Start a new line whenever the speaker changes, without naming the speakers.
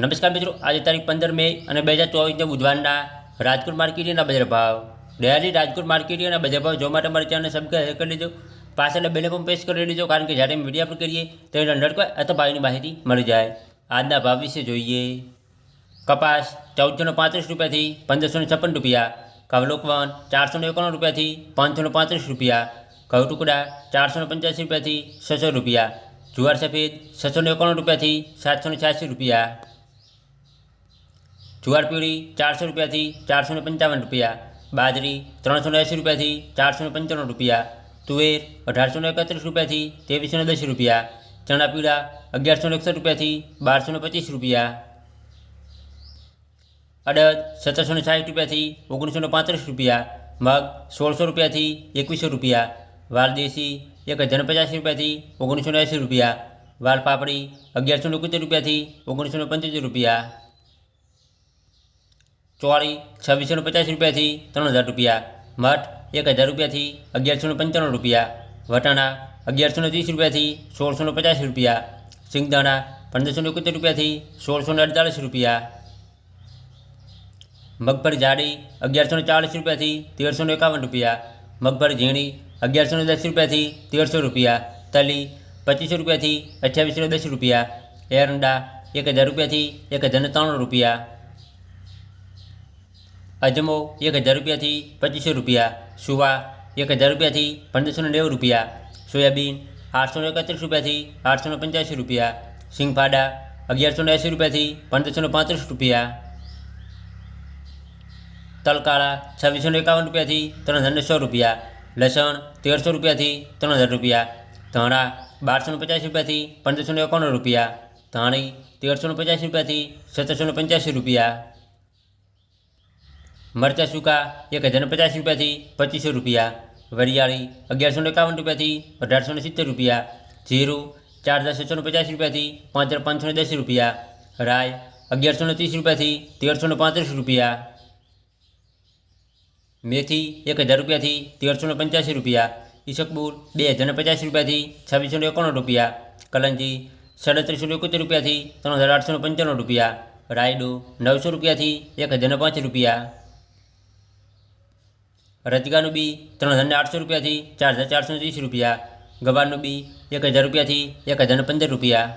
નમસ્કાર મિત્રો, આજે તારીખ પંદર મે અને બે હજાર ચોવીસના બુધવારના રાજકોટ માર્કેટના બજાર ભાવ. ડેલી રાજકોટ માર્કેટના બજાર ભાવ જોવા માટે મારી ચેનલને સબસ્ક્રાઈબ કરી લેજો. પાછળના બેલે પણ પ્રેસ કરી લેજો, કારણ કે જ્યારે મીડિયા પર કરીએ, ત્યારે અંડર કોઈ અથવા ભાવની માહિતી મળી જાય. આજના ભાવ વિશે જોઈએ. કપાસ ચૌદસો પાંત્રીસ રૂપિયાથી પંદરસો છપ્પન રૂપિયા. કવલોકવન ચારસો એકાણું રૂપિયાથી પાંચસો પાંત્રીસ રૂપિયા. ઘઉં ટુકડા ચારસો પંચ્યાસી રૂપિયાથી છસો રૂપિયા. જુવાર સફેદ છસો એકાણું રૂપિયાથી સાતસો છ્યાસી રૂપિયા. જુવાર પીળી ચારસો રૂપિયાથી ચારસો ને પંચાવન રૂપિયા બાજરી ત્રણસો ને એંસી રૂપિયાથી ચારસો ને પંચાણું રૂપિયા તુવેર અઢારસો ને એકત્રીસ રૂપિયાથી ત્રેવીસો ને દસ રૂપિયા ચણા પીળા અગિયારસો ને એકસઠ રૂપિયાથી બારસો ને પચીસ રૂપિયા અડદ સત્તરસો ને સાઠ રૂપિયાથી ઓગણીસો ને પાંત્રીસ રૂપિયા મગ સોળસો રૂપિયાથી એકવીસો રૂપિયા વાલ દેશી એક હજાર ને પચાસી રૂપિયાથી ઓગણીસો ને એંસી રૂપિયા વાલ પાપડી અગિયારસો ને એકોતેર રૂપિયાથી ઓગણીસો ને પંચોતેર રૂપિયા ચોળી છવ્વીસો ને પચાસ રૂપિયાથી ત્રણ હજાર રૂપિયા. મઠ એક હજાર રૂપિયાથી અગિયારસો ને પંચાણું રૂપિયા. વટાણા અગિયારસો ને ત્રીસ રૂપિયાથી સોળસો ને પચાસ રૂપિયા. સિંગદાણા પંદરસો ને એકોતેર રૂપિયાથી સોળસો ને અડતાલીસ રૂપિયા. મગફળી જાડી અગિયારસો ને ચાલીસ રૂપિયાથી તેરસો ને એકાવન રૂપિયા. મગફળી ઝીણી અગિયારસો ને દસ રૂપિયાથી તેરસો રૂપિયા. તલી પચીસો રૂપિયાથી અઠ્યાવીસો ને દસ રૂપિયા. એરંડા એક હજાર રૂપિયાથી એક હજાર ને ત્રણ રૂપિયા. અજમો એક હજાર રૂપિયાથી પચીસો રૂપિયા સુવા એક હજાર રૂપિયાથી પંદરસો ને નેવું રૂપિયા સોયાબીન આઠસો ને એકત્રીસ રૂપિયાથી આઠસો ને પંચ્યાસી રૂપિયા સિંગફાડા અગિયારસો ને એંસી રૂપિયાથી પંદરસો ને પાંત્રીસ રૂપિયા તલકાળા છવ્વીસો ને એકાવન રૂપિયાથી ત્રણ હજાર ને સો રૂપિયા લસણ તેરસો રૂપિયાથી ત્રણ હજાર રૂપિયા ધાણા બારસો ને પચાસ રૂપિયાથી પંદરસો ને એકાણું રૂપિયા ધાણી તેરસો ને પચાસ રૂપિયાથી સત્તરસો ને પંચ્યાસી રૂપિયા મરચાં સૂકા એક હજાર ને પચાસ રૂપિયાથી પચીસો રૂપિયા વરિયાળી અગિયારસો ને એકાવન રૂપિયાથી અઢારસો ને સિત્તેર રૂપિયા જીરું ચાર હજાર છસો ને પચાસ રૂપિયાથી પાંચ હજાર પાંચસો ને દસ રૂપિયા રાય અગિયારસો ને ત્રીસ રૂપિયાથી તેરસો ને પાંત્રીસ રૂપિયા મેથી એક હજાર રૂપિયાથી તેરસો ને પંચ્યાસી રૂપિયા ઈસકબુર બે હજાર ને પચાસ રૂપિયાથી છવ્વીસો ને એકાણું રૂપિયા કલંજી સાડત્રીસો ને એકોતેર રૂપિયાથી ત્રણ હજાર આઠસો ને પંચાણું રૂપિયા રાયડો નવસો રૂપિયાથી એક હજાર ને પાંચ રૂપિયા રજગાનું બી ત્રણ હજારને આઠસો રૂપિયાથી ચાર હજાર ચારસો ત્રીસ રૂપિયા ગવારનું બી એક હજાર રૂપિયાથી એક હજારને પંદર રૂપિયા.